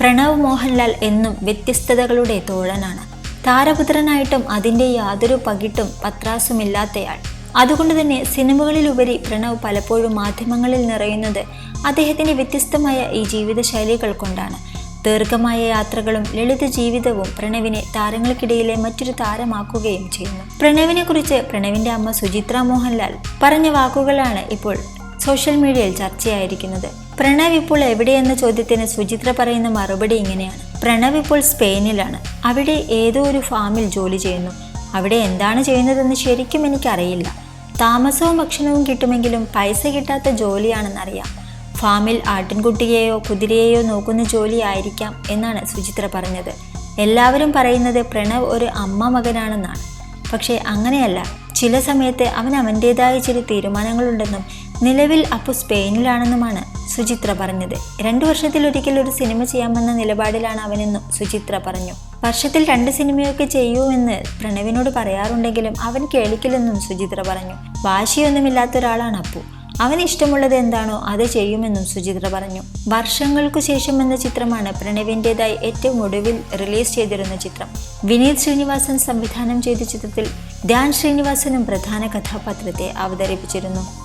പ്രണവ് മോഹൻലാൽ എന്നും വ്യത്യസ്തതകളുടെ തോഴനാണ്. താരപുത്രനായിട്ടും അതിന്റെ യാതൊരു പകിട്ടും പത്രാസുമില്ലാത്തയാൾ. അതുകൊണ്ട് തന്നെ സിനിമകളിലുപരി പ്രണവ് പലപ്പോഴും മാധ്യമങ്ങളിൽ നിറയുന്നത് അദ്ദേഹത്തിന്റെ വ്യത്യസ്തമായ ഈ ജീവിതശൈലികൾ കൊണ്ടാണ്. ദീർഘമായ യാത്രകളും ലളിത ജീവിതവും പ്രണവിനെ താരങ്ങൾക്കിടയിലെ മറ്റൊരു താരമാക്കുകയും ചെയ്യുന്നു. പ്രണവിനെ കുറിച്ച് പ്രണവിന്റെ അമ്മ സുചിത്ര മോഹൻലാൽ പറഞ്ഞ വാക്കുകളാണ് ഇപ്പോൾ സോഷ്യൽ മീഡിയയിൽ ചർച്ചയായിരിക്കുന്നത്. പ്രണവ് ഇപ്പോൾ എവിടെയെന്ന ചോദ്യത്തിന് സുചിത്ര പറയുന്ന മറുപടി ഇങ്ങനെയാണ്. പ്രണവ് ഇപ്പോൾ സ്പെയിനിലാണ്. അവിടെ ഏതോ ഒരു ഫാമിൽ ജോലി ചെയ്യുന്നു. അവിടെ എന്താണ് ചെയ്യുന്നതെന്ന് ശരിക്കും എനിക്കറിയില്ല. താമസവും ഭക്ഷണവും കിട്ടുമെങ്കിലും പൈസ കിട്ടാത്ത ജോലിയാണെന്നറിയാം. ഫാമിൽ ആട്ടിൻകുട്ടിയെയോ കുതിരയെയോ നോക്കുന്ന ജോലിയായിരിക്കാം എന്നാണ് സുചിത്ര പറഞ്ഞത്. എല്ലാവരും പറയുന്നത് പ്രണവ് ഒരു അമ്മ മകനാണെന്നാണ്. പക്ഷേ അങ്ങനെയല്ല. ചില സമയത്ത് അവൻ അവന്റേതായ ചില തീരുമാനങ്ങളുണ്ടെന്നും നിലവിൽ അപ്പു സ്പെയിനിലാണെന്നുമാണ് സുചിത്ര പറഞ്ഞത്. രണ്ടു വർഷത്തിലൊരിക്കൽ ഒരു സിനിമ ചെയ്യാമെന്ന നിലപാടിലാണ് അവനെന്നും സുചിത്ര പറഞ്ഞു. വർഷത്തിൽ രണ്ട് സിനിമയൊക്കെ ചെയ്യൂ എന്ന് പ്രണവിനോട് പറയാറുണ്ടെങ്കിലും അവൻ കേളിക്കില്ലെന്നും സുചിത്ര പറഞ്ഞു. വാശിയൊന്നുമില്ലാത്ത ഒരാളാണ് അപ്പു. അവന് ഇഷ്ടമുള്ളത് എന്താണോ അത് ചെയ്യുമെന്നും സുചിത്ര പറഞ്ഞു. വർഷങ്ങൾക്കു ശേഷം എന്ന ചിത്രമാണ് പ്രണവിന്റെതായി ഏറ്റവും ഒടുവിൽ റിലീസ് ചെയ്തിരുന്ന ചിത്രം. വിനീത് ശ്രീനിവാസൻ സംവിധാനം ചെയ്ത ചിത്രത്തിൽ ധ്യാൻ ശ്രീനിവാസനും പ്രധാന കഥാപാത്രത്തെ അവതരിപ്പിച്ചിരുന്നു.